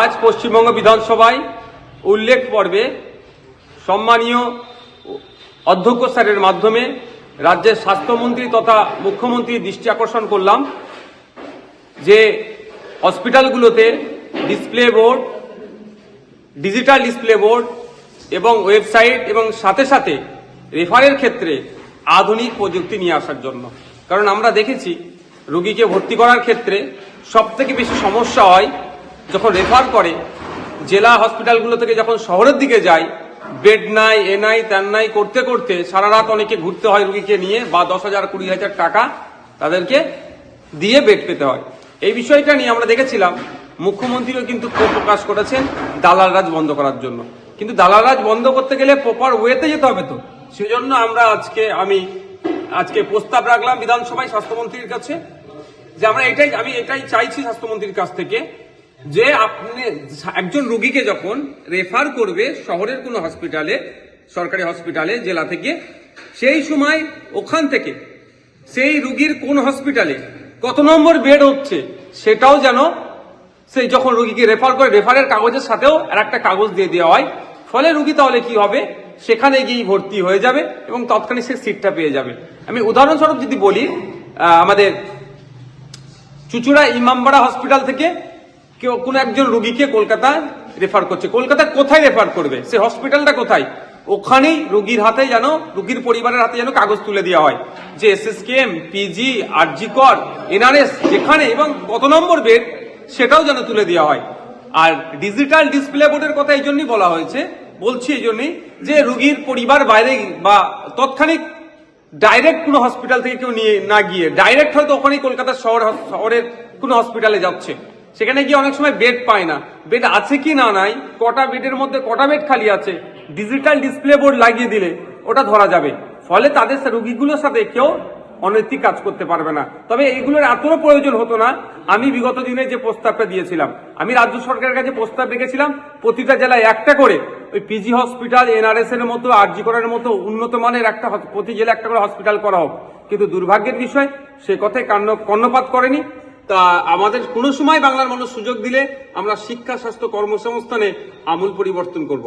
আজ পশ্চিমবঙ্গ বিধানসভায় উল্লেখ পর্বে সম্মানীয় অধ্যক্ষ স্যারের মাধ্যমে রাজ্যের স্বাস্থ্যমন্ত্রী তথা মুখ্যমন্ত্রীর দৃষ্টি আকর্ষণ করলাম যে হসপিটালগুলোতে display board, digital display board এবং ওয়েবসাইট এবং সাথে সাথে রেফারের ক্ষেত্রে আধুনিক প্রযুক্তি নিয়ে আসার জন্য। কারণ আমরা দেখেছি রুগীকে ভর্তি করার ক্ষেত্রে সব থেকে বেশি সমস্যা হয় যখন রেফার করে, জেলা হসপিটালগুলো থেকে যখন শহরের দিকে যায় বেড নাই, এ নাই, ত্যান নাই, করতে করতে সারা রাত অনেকে ঘুরতে হয় রুগীকে নিয়ে বা দশ হাজার, কুড়ি হাজার টাকা তাদেরকে দিয়ে বেড পেতে হয়। এই বিষয়টা নিয়ে আমরা দেখেছিলাম, মুখ্যমন্ত্রীও কিন্তু ক্ষোভ প্রকাশ করেছেন দালাল রাজ বন্ধ করার জন্য। কিন্তু দালাল রাজ বন্ধ করতে গেলে প্রপার ওয়েতে যেতে হবে তো। সেজন্য আমরা আজকে, আমি আজকে প্রস্তাব রাখলাম বিধানসভায় স্বাস্থ্যমন্ত্রীর কাছে। যে আমরা এটাই, আমি এটাই চাইছি স্বাস্থ্যমন্ত্রীর কাছ থেকে যে আপনি একজন রুগীকে যখন রেফার করবে শহরের কোনো হসপিটালে সরকারি হসপিটালে জেলা থেকে, সেই সময় ওখান থেকে সেই রুগীর কোন হসপিটালে কত নম্বর বেড হচ্ছে সেটাও যেন সেই যখন রুগীকে রেফার করে রেফারের কাগজের সাথেও আর একটা কাগজ দিয়ে দেওয়া হয়। ফলে রুগী তাহলে কি হবে? সেখানে গিয়ে ভর্তি হয়ে যাবে এবং তৎক্ষণিক সে সিটটা পেয়ে যাবে। আমি উদাহরণস্বরূপ যদি বলি আমাদের চুচুড়া ইমামবাড়া হসপিটাল থেকে কেউ কোনো একজন রুগীকে কলকাতা রেফার করছে। কলকাতা কোথায় রেফার করবে? সে হসপিটালটা কোথায়? ওখানেই রুগীর হাতে যেন, রুগীর পরিবারের হাতে যেন কাগজ তুলে দেওয়া হয়। যে S S KM PG RG Kar NRS যেখানে এবং কত নম্বর বেড, সেটাও যেন তুলে দেওয়া হয়। আর ডিজিটাল ডিসপ্লে বোর্ডের কথা এই জন্যই বলা হয়েছে। বলছি এই জন্যই যে রুগীর পরিবার বাইরে বা তৎক্ষণিক ডাইরেক্ট কোনো হসপিটাল থেকে কেউ নিয়ে না গিয়ে, ডাইরেক্ট হয়তো ওখানেই কলকাতা শহর শহরের কোনো হসপিটালে যাচ্ছে। সেখানে গিয়ে অনেক সময় বেড পায় না। বেড আছে কি না নাই, কটা বেডের মধ্যে কটা বেড খালি আছে ডিজিটাল ডিসপ্লে বোর্ড লাগিয়ে দিলে ওটা ধরা যাবে। ফলে তাদের রুগীগুলোর সাথে কেউ অনৈতিক কাজ করতে পারবে না। তবে এইগুলোর এতও প্রয়োজন হতো না, আমি বিগত দিনে যে প্রস্তাবটা দিয়েছিলাম, আমি রাজ্য সরকারের কাছে প্রস্তাব রেখেছিলাম, প্রতিটা জেলায় একটা করে ওই পিজি হসপিটাল, এনআরএস এর মতো, আরজি করার মতো উন্নত মানের একটা প্রতি জেলায় একটা করে হসপিটাল করা হোক। কিন্তু দুর্ভাগ্যের বিষয়, সে কথায় কান্ন কর্ণপাত করেনি। তা আমাদের কোনো সময় বাংলার মানুষ সুযোগ দিলে আমরা শিক্ষা, স্বাস্থ্য কর্মসংস্থানে আমূল পরিবর্তন করব।